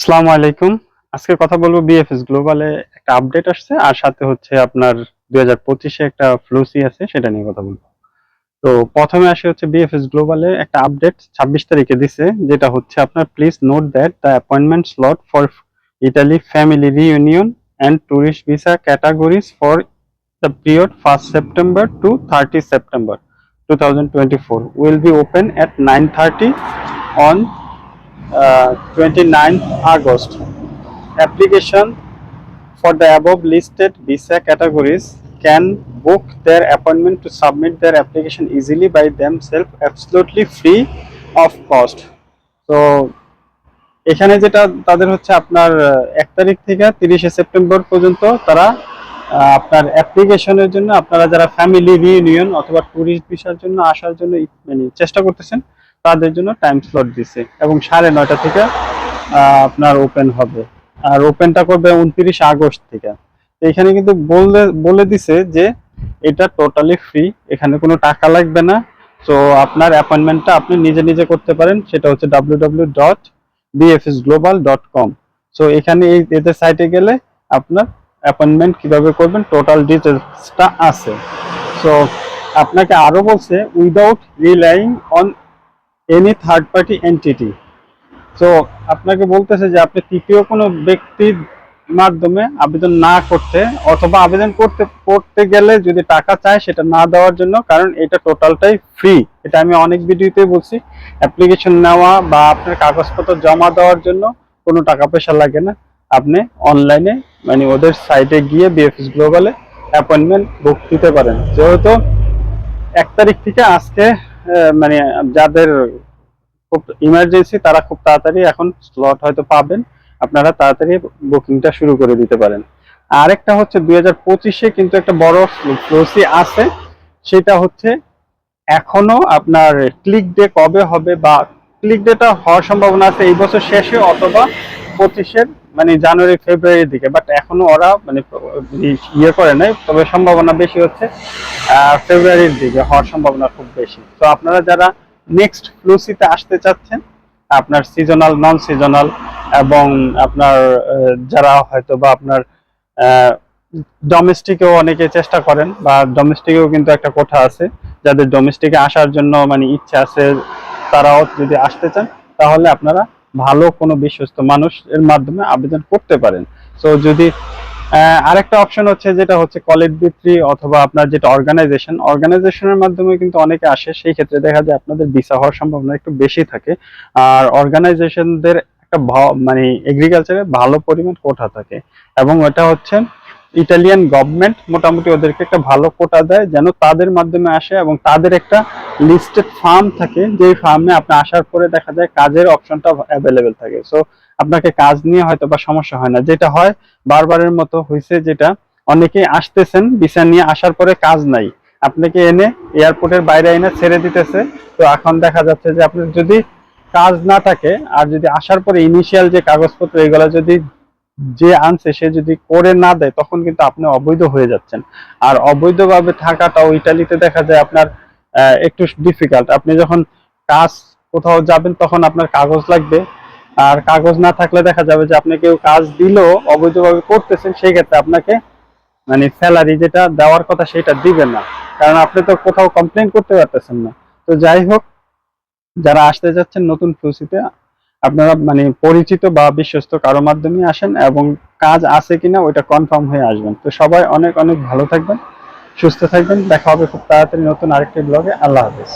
আসসালামু আলাইকুম। আজকে কথা বলব বিএফএস গ্লোবালে একটা আপডেট আসছে, আর সাথে হচ্ছে আপনার দুই পঁচিশে একটা ফ্লুসি আছে, সেটা নিয়ে কথা বলব। তো প্রথমে আসে হচ্ছে বিএফএস গ্লোবালে একটা আপডেট ছাব্বিশ তারিখে দিছে, যেটা হচ্ছে আপনার please note that the appointment slot for Italy family reunion and tourist visa categories for the period first September to thirty September two thousand twenty four will be open at nine thirty on 29th August. Application for the above listed visa categories can book their appointment to submit their application easily by themselves absolutely free of cost. So এখানে যেটা তাদের হচ্ছে আপনার এক তারিখ থেকে তিরিশে September পর্যন্ত তারা আপনার অ্যাপ্লিকেশনের জন্য আপনারা যারা ফ্যামিলি রিউনিয়ন অথবা ট্যুরিস্ট ভিসার জন্য আসার জন্য মানে চেষ্টা করতেছেন তাদের জন্য টাইম স্লট দিছে এবং সাড়ে নয়টা থেকে আপনার ওপেন হবে। আর ওপেনটা করবে উনত্রিশ আগস্ট থেকে। এখানে কিন্তু বলে বলে দিছে যে এটা টোটালি ফ্রি এখানে কোনো টাকা লাগবে না। তো আপনার অ্যাপয়েন্টমেন্টটা আপনি নিজে নিজে করতে পারেন, সেটা হচ্ছে W W dot BFS global dot com so এখানে এই, এদের সাইটে গেলে আপনার অ্যাপয়েন্টমেন্ট কীভাবে করবেন টোটাল ডিটেলসটা আছে। সো আপনাকে আরও বলছে without relying on any third party entity তো আপনাকে বলতেছে যে আপনি তৃতীয় কোনো ব্যক্তির মাধ্যমে আবেদন না করতে অথবা আবেদন করতে করতে গেলে যদি টাকা চায় সেটা না দেওয়ার জন্য, কারণ এটা টোটালটাই ফ্রি এটা আমি অনেক ভিডিওতে বলছি। অ্যাপ্লিকেশন নেওয়া বা আপনার কাগজপত্র জমা দেওয়ার জন্য কোনো টাকা পয়সা লাগে না। আপনি অনলাইনে মানে ওদের সাইটে গিয়ে বিএফএস গ্লোবালে অ্যাপয়েন্টমেন্ট বুক দিতে পারেন। যেহেতু এক তারিখ থেকে আজকে মানে যাদের খুব ইমার্জেন্সি তারা খুব তাড়াতাড়ি এখন স্লট হয়তো পাবেন। আপনারা তাড়াতাড়ি বুকিংটা শুরু করে দিতে পারেন। আরেকটা হচ্ছে দুই হাজার পঁচিশে কিন্তু একটা বড় ফ্লোসি আছে। সেটা হচ্ছে এখনও আপনার ক্লিক ডে কবে হবে বা ক্লিক ডেটা হওয়ার সম্ভাবনা আছে এই বছর শেষে অথবা পঁচিশের মানে জানুয়ারি, ফেব্রুয়ারির দিকে বাট এখনও ওরা মানে ইয়ে করে নাই, তবে সম্ভাবনা বেশি হচ্ছে ফেব্রুয়ারির দিকে হওয়ার সম্ভাবনা খুব বেশি। তো আপনারা যারা নেক্সট ফ্লুসিতে আসতে চাচ্ছেন, আপনার সিজনাল নন সিজনাল এবং আপনার যারা হয়তো বা আপনার ডোমেস্টিকেও অনেকে চেষ্টা করেন, বা ডোমেস্টিকেও কিন্তু একটা কোঠা আছে, যাদের ডোমেস্টিকে আসার জন্য মানে ইচ্ছা আছে, তারাও যদি আসতে চান, তাহলে আপনারা ভালো কোনো বিশ্বস্ত মানুষের মাধ্যমে আবেদন করতে পারেন। সো যদি আরেকটা অপশন হচ্ছে যেটা হচ্ছে কলেজ বিক্রি অথবা আপনার যেটা অর্গানাইজেশন অর্গানাইজেশনের মাধ্যমে কিন্তু অনেকে আসে, সেই ক্ষেত্রে দেখা যায় আপনাদের ভিসা হওয়ার সম্ভাবনা একটু বেশি থাকে। আর অর্গানাইজেশনদের একটা মানে এগ্রিকালচারে ভালো পরিমাণ কোঠা থাকে। এবং ওটা হচ্ছে ইটালিয়ান গভর্নমেন্ট মোটামুটি ওদেরকে একটা ভালো কোটা দেয়, যেন তাদের মাধ্যমে আসে এবং তাদের একটা লিস্টেড ফার্ম থাকে যে ফার্মে আপনি আসার পরে দেখা যায় কাজের অপশনটা অ্যাভেলেবেল থাকে। সো আপনাকে কাজ নিয়ে হয়তো বা সমস্যা হয় না। যেটা হয়, বারবারের মতো হয়েছে যেটা, অনেকেই আসতেছেন ভিসা নিয়ে আসার পরে কাজ নাই। আপনাকে এনে এয়ারপোর্টের বাইরে এনে ছেড়ে দিতেছে। তো এখন দেখা যাচ্ছে যে আপনার যদি কাজ না থাকে, আর যদি আসার পরে ইনিশিয়াল যে কাগজপত্র, এগুলো যদি যে আনছে, সে যদি করে না দেয়, তখন কিন্তু আপনি অবৈধ হয়ে যাচ্ছেন। আর অবৈধভাবে থাকাটাও ইটালিতে দেখা যায় আপনার একটু ডিফিকাল্ট আপনি যখন কাজ কোথাও যাবেন, তখন আপনার কাগজ লাগবে। আর কাগজ না থাকলে দেখা যাবে যে আপনি কেউ কাজ দিলেও অবৈধভাবে করতেছেন সেই ক্ষেত্রে আপনাকে মানে স্যালারি যেটা দেওয়ার কথা, সেটা দিবেন না। কারণ আপনি তো কোথাও কমপ্লেন করতে পারতেছেন না। তো যাই হোক, যারা আসতে যাচ্ছেন নতুন ফ্লুসিতে আপনারা মানে পরিচিত বা বিশ্বস্ত কারও মাধ্যমে আসেন এবং কাজ আছে কিনা ওইটা কনফার্ম হয়ে আসবেন। তো সবাই অনেক অনেক ভালো থাকবেন, সুস্থ থাকবেন। দেখা হবে খুব তাড়াতাড়ি নতুন আরেকটি ব্লগে আল্লাহ হাফেজ।